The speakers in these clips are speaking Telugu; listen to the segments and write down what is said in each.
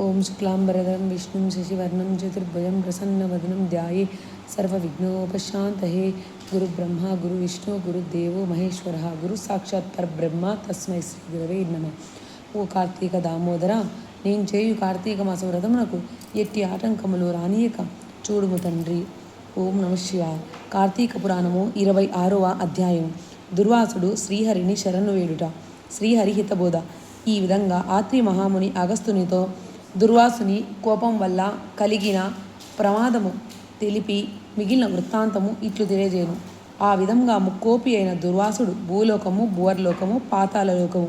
ఓం శుక్లాంబరధరం విష్ణుం శశివర్ణం చతుర్భుజం ప్రసన్నవదనం ధ్యాయే సర్వవిఘ్నోపశాంతహే గురు బ్రహ్మ గురు విష్ణు గురుదేవో మహేశ్వర గురు సాక్షాత్ పరబ్రహ్మ తస్మై శ్రీ గురవే నమ ఓ కార్తీక దామోదర నేను చేయు కార్తీక మాస వ్రతమునకు ఎట్టి ఆటంకములు రానియక చూడుము తండ్రి ఓం నమ శివ కార్తీక పురాణము ఇరవై ఆరవ అధ్యాయం దుర్వాసుడు శ్రీహరిని శరణు వేడుట శ్రీహరి హితబోధ ఈ విధంగా ఆత్రి మహాముని అగస్తునితో దుర్వాసుని కోపం వల్ల కలిగిన ప్రమాదము తెలిపి మిగిలిన వృత్తాంతము ఇట్లు తెలియజేయను. ఆ విధంగా ముక్కోపి అయిన దుర్వాసుడు భూలోకము భువర్లోకము పాతాళలోకము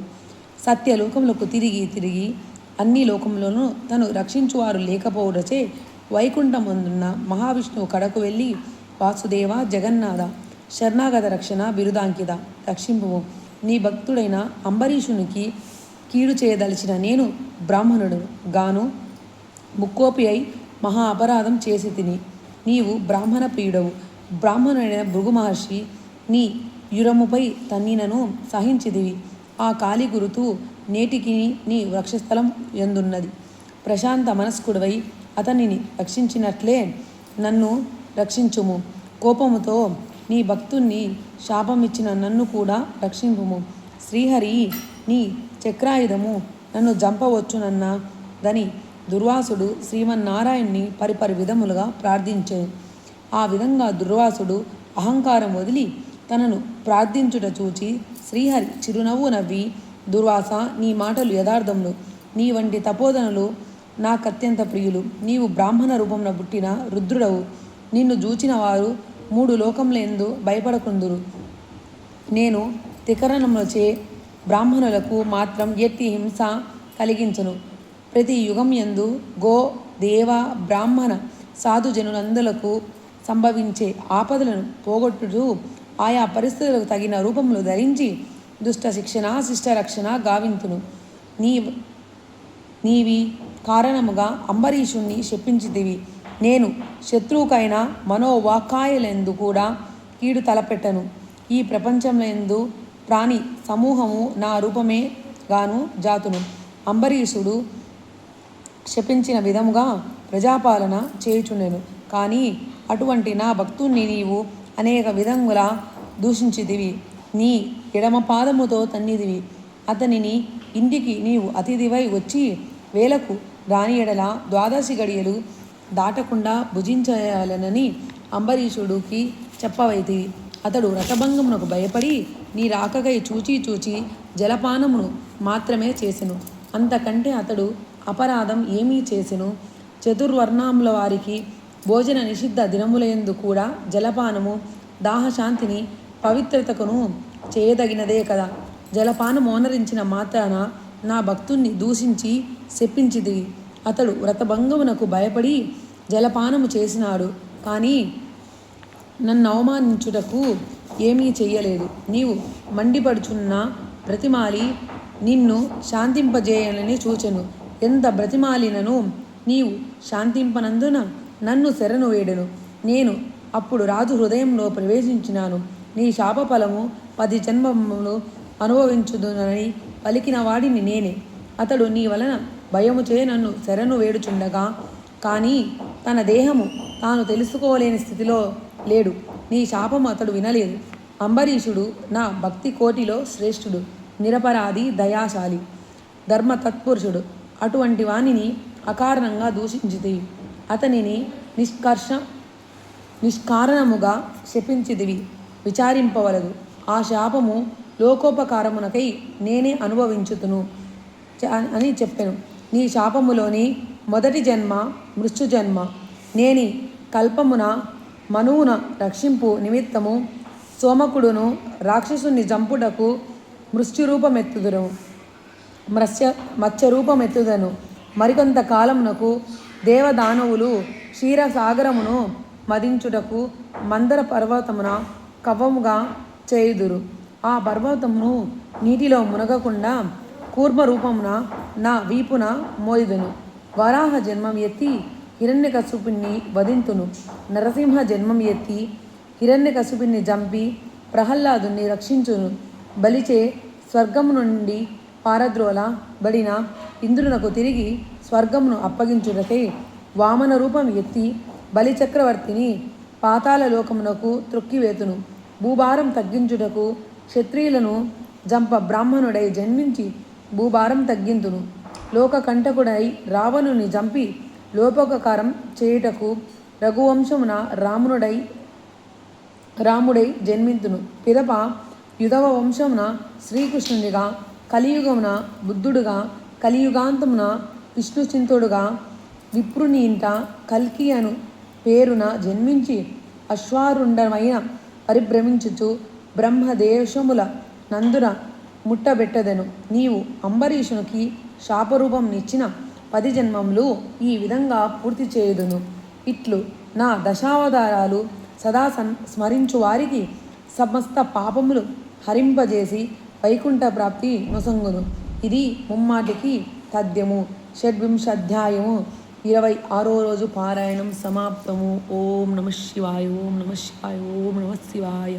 సత్యలోకములకు తిరిగి తిరిగి అన్ని లోకములను తను రక్షించువారు లేకపోవడచే వైకుంఠమందున్న మహావిష్ణువు కడకు వెళ్ళి వాసుదేవ జగన్నాథ శరణాగత రక్షణ బిరుదాంకిత రక్షింపు నీ భక్తుడైన అంబరీషునికి కీడు చేయదలిచిన నేను బ్రాహ్మణుడు గాను ముక్కోపి అయి మహా అపరాధం చేసి తిని. నీవు బ్రాహ్మణ ప్రియుడవు. బ్రాహ్మణుడైన భృగు మహర్షి నీ యురముపై తన్నినను సహించిదివి ఆ కాలి గురుతు నేటికి నీ వృక్షస్థలం ఎందున్నది? ప్రశాంత మనస్కుడివై అతనిని రక్షించినట్లే నన్ను రక్షించుము. కోపముతో నీ భక్తుణ్ణి శాపమిచ్చిన నన్ను కూడా రక్షింపుము. శ్రీహరి నీ చక్రాయుధము నన్ను జంపవచ్చునన్న దని దుర్వాసుడు శ్రీమన్నారాయణ్ణి పరిపరి విధములుగా ప్రార్థించే. ఆ విధంగా దుర్వాసుడు అహంకారం వదిలి తనను ప్రార్థించుట చూచి శ్రీహరి చిరునవ్వు నవ్వి దుర్వాస నీ మాటలు యథార్థములు. నీ వంటి తపోధనలు నాకత్యంత ప్రియులు. నీవు బ్రాహ్మణ రూపంన పుట్టిన రుద్రుడవు. నిన్ను జూచిన వారు మూడు లోకములందు భయపడకుందురు. నేను తికరణములచే బ్రాహ్మణులకు మాత్రం ఎట్టి హింస కలిగించను. ప్రతి యుగం యందు గో దేవ బ్రాహ్మణ సాధుజనులందులకు సంభవించే ఆపదలను పోగొట్టుతూ ఆయా పరిస్థితులకు తగిన రూపములు ధరించి దుష్ట శిక్షణ శిష్ట రక్షణ గావింతును. నీ నీవి కారణముగా అంబరీషుణ్ణి శపించితివి. నేను శత్రువుకైన మనోవాకాయలందు కూడా కీడు తలపెట్టను. ఈ ప్రపంచంలో ప్రాణి సమూహము నా రూపమే గాను జాతును. అంబరీషుడు శపించిన విధముగా ప్రజాపాలన చేయుచుండెను. కానీ అటువంటి నా భక్తుణ్ణి నీవు అనేక విధముల దూషించిదివి నీ ఎడమ పాదముతో తన్నిదివి అతనిని ఇంటికి నీవు అతిథివై వచ్చి వేలకు రాని ఎడల ద్వాదశి గడియలు దాటకుండా భుజించాలనని అంబరీషుడికి చెప్పవైతివి అతడు రథభంగమునకు భయపడి నీ రాకగై చూచి చూచి జలపానమును మాత్రమే చేసెను. అంతకంటే అతడు అపరాధం ఏమీ చేసెను. చతుర్వర్ణాముల వారికి భోజన నిషిద్ధ దినములందు కూడా జలపానము దాహశాంతిని పవిత్రతకును చేయదగినదే కదా. జలపానం ఓనరించిన మాత్రాన నా భక్తుణ్ణి దూషించి శప్పించిది అతడు వ్రతభంగమునకు భయపడి జలపానము చేసినాడు. కానీ నన్ను అవమానించుటకు ఏమీ చెయ్యలేదు. నీవు మండిపడుచున్న బ్రతిమాలి నిన్ను శాంతింపజేయాలని చూచెను. ఎంత బ్రతిమాలినను నీవు శాంతింపనందున నన్ను శరణు వేడెను. నేను అప్పుడు రాజు హృదయంలో ప్రవేశించినాను. నీ శాపఫలము పది జన్మములు అనుభవించుదునని పలికిన వాడిని నేనే. అతడు నీ వలన భయముచే నన్ను శరణు వేడుచుండగా కానీ తన దేహము తాను తెలుసుకోలేని స్థితిలో లేడు. నీ శాపం అతడు వినలేదు. అంబరీషుడు నా భక్తి కోటిలో శ్రేష్ఠుడు నిరపరాధి దయాశాలి ధర్మ తత్పురుషుడు అటువంటి వాణిని అకారణంగా దూషించితివి. అతనిని నిష్కర్ష నిష్కారణముగా శపించిదివి విచారింపవలదు. ఆ శాపము లోకోపకారమునకై నేనే అనుభవించుతును అని చెప్పాను. నీ శాపములోని మొదటి జన్మ మృత్యు జన్మ నేని కల్పమున మనువున రక్షింపు నిమిత్తము సోమకుడును రాక్షసుని జంపుటకు మృత్యురూపమెత్తుదును మత్స్య మత్స్యరూపమెత్తుదను. మరికొంత కాలమునకు దేవదానవులు క్షీరసాగరమును మదించుటకు మందర పర్వతమున కవ్వముగా చేయుదురు. ఆ పర్వతమును నీటిలో మునగకుండా కూర్మ రూపమున నా వీపున మోయుదును. వరాహ జన్మం ఎత్తి హిరణ్యకశుపుని వధింతును నరసింహ జన్మం ఎత్తి హిరణ్యకశుపుని జంపి ప్రహ్లాదుని రక్షించును బలిచే స్వర్గము నుండి పారద్రోల బడిన ఇంద్రునకు తిరిగి స్వర్గమును అప్పగించుటకై వామన రూపం ఎత్తి బలిచక్రవర్తిని పాతాల లోకమునకు త్రొక్కివేతును భూభారం తగ్గించుటకు క్షత్రియులను జంప బ్రాహ్మణుడై జన్మించి భూభారం తగ్గింతును లోకకంటకుడై రావణుని జంపి లోపోపకారం చేయుటకు రఘువంశమున రామునుడై రాముడై జన్మింతును. పిదప యుధవ వంశమున శ్రీకృష్ణునిగా కలియుగమున బుద్ధుడుగా కలియుగాంతమున విష్ణుచింతుడుగా విప్రుని ఇంట కల్కి అను పేరున జన్మించి అశ్వారుండమైన పరిభ్రమించుచు బ్రహ్మదేశముల నందున ముట్టబెట్టదెను. నీవు అంబరీషునికి శాపరూపం నిచ్చిన పది జన్మములు ఈ విధంగా పూర్తి చేయుదును. ఇట్లు నా దశావతారాలు సదా సన్ స్మరించు వారికి సమస్త పాపములు హరింపజేసి వైకుంఠ ప్రాప్తి నొసంగును. ఇది ముమ్మాటికి తథ్యము. షడ్వింశాధ్యాయము ఇరవై ఆరో రోజు పారాయణం సమాప్తము. ఓం నమ శివాయ ఓం నమ శివాయ ఓం నమ శివాయ.